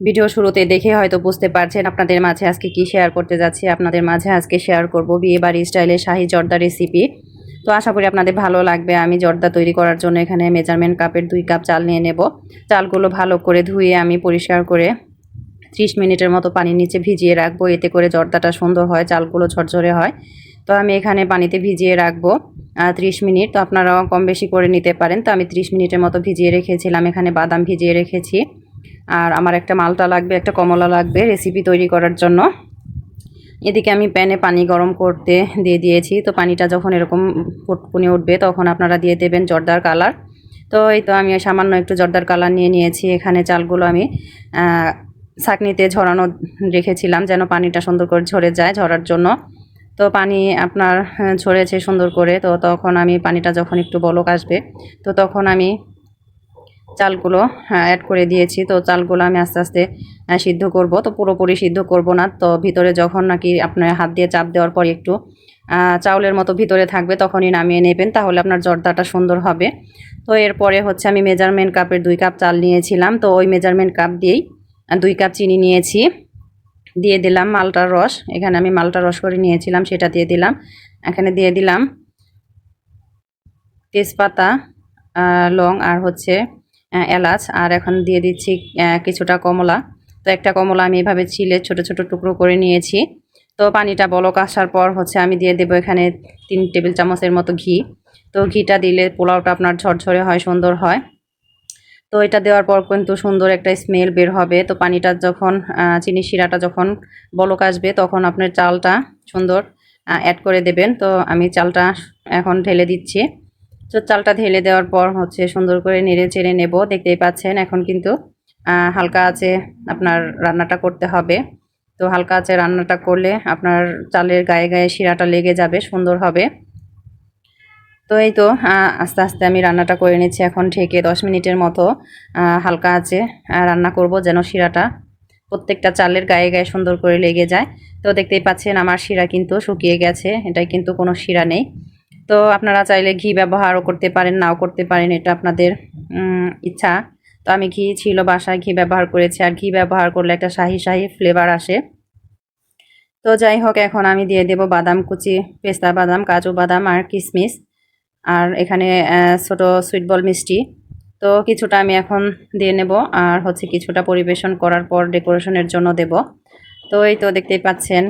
Video শুরুতে দেখে হয়তো বুঝতে পারছেন আপনাদের মাঝে আজকে কি শেয়ার করতে যাচ্ছি, আপনাদের মাঝে আজকে শেয়ার করব বিয়ে বাড়ি স্টাইলে শাহি জর্দা রেসিপি তো আশা করি আপনাদের ভালো লাগবে, আমি জর্দা তৈরি করার জন্য এখানে মেজারমেন্ট কাপের দুই কাপ চাল নিয়ে নেব। চালগুলো ভালো করে ধুয়ে আমি পরিষ্কার করে ত্রিশ মিনিটের মতো পানির নিচে ভিজিয়ে রাখব, এতে করে জর্দাটা সুন্দর হয়, চালগুলো ঝরঝরে হয়। তো আমি এখানে পানিতে ভিজিয়ে রাখব ত্রিশ মিনিট। তো আপনারাও কম বেশি করে নিতে পারেন। তো আমি ত্রিশ মিনিটের মতো ভিজিয়ে রেখেছিলাম, এখানে বাদাম ভিজিয়ে রেখেছি। আর আমার একটা মালটা লাগবে, একটা কমলা লাগবে রেসিপি তৈরি করার জন্য। এদিকে আমি প্যানে পানি গরম করতে দিয়ে দিয়েছি। তো পানিটা যখন এরকম ফুটকুনি উঠবে তখন আপনারা দিয়ে দেবেন জর্দার কালার। তো এই তো আমি সামান্য একটু জর্দার কালার নিয়ে নিয়েছি। এখানে চালগুলো আমি ছাকনিতে ঝরানো রেখেছিলাম যেন পানিটা সুন্দর করে ঝরে যায় ঝরার জন্য। তো পানি আপনার ঝরেছে সুন্দর করে। তো তখন আমি পানিটা যখন একটু বলক আসবে, তো তখন আমি চালগুলো অ্যাড করে দিয়েছি। তো চালগুলো আমি আস্তে আস্তে সিদ্ধ করব। তো পুরোপুরি সিদ্ধ করব না। তো ভিতরে যখন নাকি আপনার হাত দিয়ে চাপ দেওয়ার পর একটু চাউলের মতো ভিতরে থাকবে, তখনই নামিয়ে নেবেন। তাহলে আপনার জর্দাটা সুন্দর হবে। তো এরপরে হচ্ছে আমি মেজারমেন্ট কাপের দুই কাপ চাল নিয়েছিলাম। তো ওই মেজারমেন্ট কাপ দিয়েই দুই কাপ চিনি নিয়েছি। দিয়ে দিলাম মালটার রস। এখানে আমি মালটার রস করে নিয়েছিলাম, সেটা দিয়ে দিলাম। এখানে দিয়ে দিলাম তেজপাতা লং আর হচ্ছে এলাচ, আর এখন দিয়ে দিচ্ছি কিছুটা কমলা। তো একটা কমলা আমি এভাবে ছিলে ছোট ছোট টুকরো করে নিয়েছি। তো পানিটা বলক আসার পর হচ্ছে আমি দিয়ে দেবো এখানে তিন টেবিল চামচের মতো ঘি। তো ঘিটা দিলে পোলাওটা আপনার ঝরঝরে হয়, সুন্দর হয়। তো এটা দেওয়ার পর কিন্তু সুন্দর একটা স্মেল বের হবে। তো পানিটা যখন চিনি শিরাটা যখন বলক আসবে, তখন আপনার চালটা সুন্দর অ্যাড করে দেবেন। তো আমি চালটা এখন ঢেলে দিচ্ছি। তো চালটা ঢেলে দেওয়ার পর হচ্ছে সুন্দর করে নেড়ে চেড়ে নেব। দেখতেই পাচ্ছেন, এখন কিন্তু হালকা আছে আপনার রান্নাটা করতে হবে। তো হালকা আছে রান্নাটা করলে আপনার চালের গায়ে গায়ে শিরাটা লেগে যাবে, সুন্দর হবে। তো এই তো আস্তে আস্তে আমি রান্নাটা করে নিচ্ছি এখন ঢেকে দশ মিনিটের মতো হালকা আছে রান্না করব যেন শিরাটা প্রত্যেকটা চালের গায়ে গায়ে সুন্দর করে লেগে যায়। তো দেখতেই পাচ্ছেন আমার শিরা কিন্তু শুকিয়ে গেছে, এটাই কিন্তু কোনো শিরা নেই। তো আপনারা চাইলে ঘি ব্যবহারও করতে পারেন, নাও করতে পারেন, এটা আপনাদের ইচ্ছা। তো আমি ঘি ছিল বাসায়, ঘি ব্যবহার করেছি। আর ঘি ব্যবহার করলে একটা শাহি শাহি ফ্লেভার আসে। তো যাই হোক, এখন আমি দিয়ে দেব বাদাম কুচি, পেস্তা বাদাম, কাজু বাদাম আর কিশমিশ আর এখানে ছোট সুইট বল মিষ্টি। তো কিছুটা আমি এখন দিয়ে নেব। আর হচ্ছে কিছুটা পরিবেশন করার পর ডেকোরেশনের জন্য দেব। তো এই তো দেখতেই পাচ্ছেন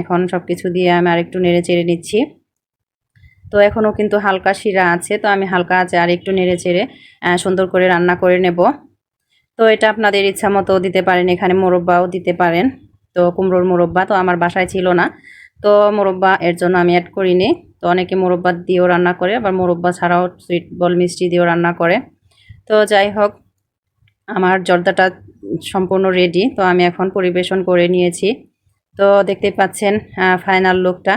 এখন সব কিছু দিয়ে আমি আরেকটু নেড়ে চেড়ে নিচ্ছি। তো এখনও কিন্তু হালকা শিরা আছে, তো আমি হালকা আছে আর একটু নেড়ে চেড়ে সুন্দর করে রান্না করে নেব। তো এটা আপনাদের ইচ্ছা মতো দিতে পারেন, এখানে মোরব্বাও দিতে পারেন, তো কুমড়োর মোরব্বা তো আমার বাসায় ছিল না। তো মোরব্বা এর জন্য আমি অ্যাড করিনি, তো অনেকে মোরব্বা দিয়েও রান্না করে, আবার মোরব্বা ছাড়াও সুইট বল মিষ্টি দিয়েও রান্না করে। তো যাই হোক, আমার জর্দাটা সম্পূর্ণ রেডি তো আমি এখন পরিবেশন করে নিয়েছি। তো দেখতে পাচ্ছেন ফাইনাল লুকটা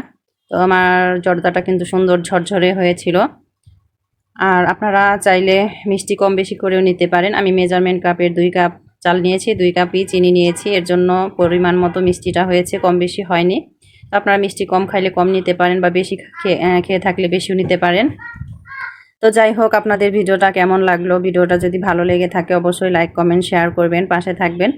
তো আমার জর্দাটা কিন্তু সুন্দর ঝরঝরে হয়েছিল। আর আপনারা চাইলে মিষ্টি কম বেশি করেও নিতে পারেন। আমি মেজারমেন্ট কাপের দুই কাপ চাল নিয়েছি, দুই কাপই চিনি নিয়েছি। এর জন্য পরিমাণ মতো মিষ্টিটা হয়েছে, কম বেশি হয়নি। আপনারা মিষ্টি কম খাইলে কম নিতে পারেন বা বেশি খেয়ে থাকলে বেশিও নিতে পারেন। তো যাই হোক, আপনাদের ভিডিওটা কেমন লাগল? ভিডিওটা যদি ভালো লেগে থাকে, অবশ্যই লাইক কমেন্ট শেয়ার করবেন, পাশে থাকবেন।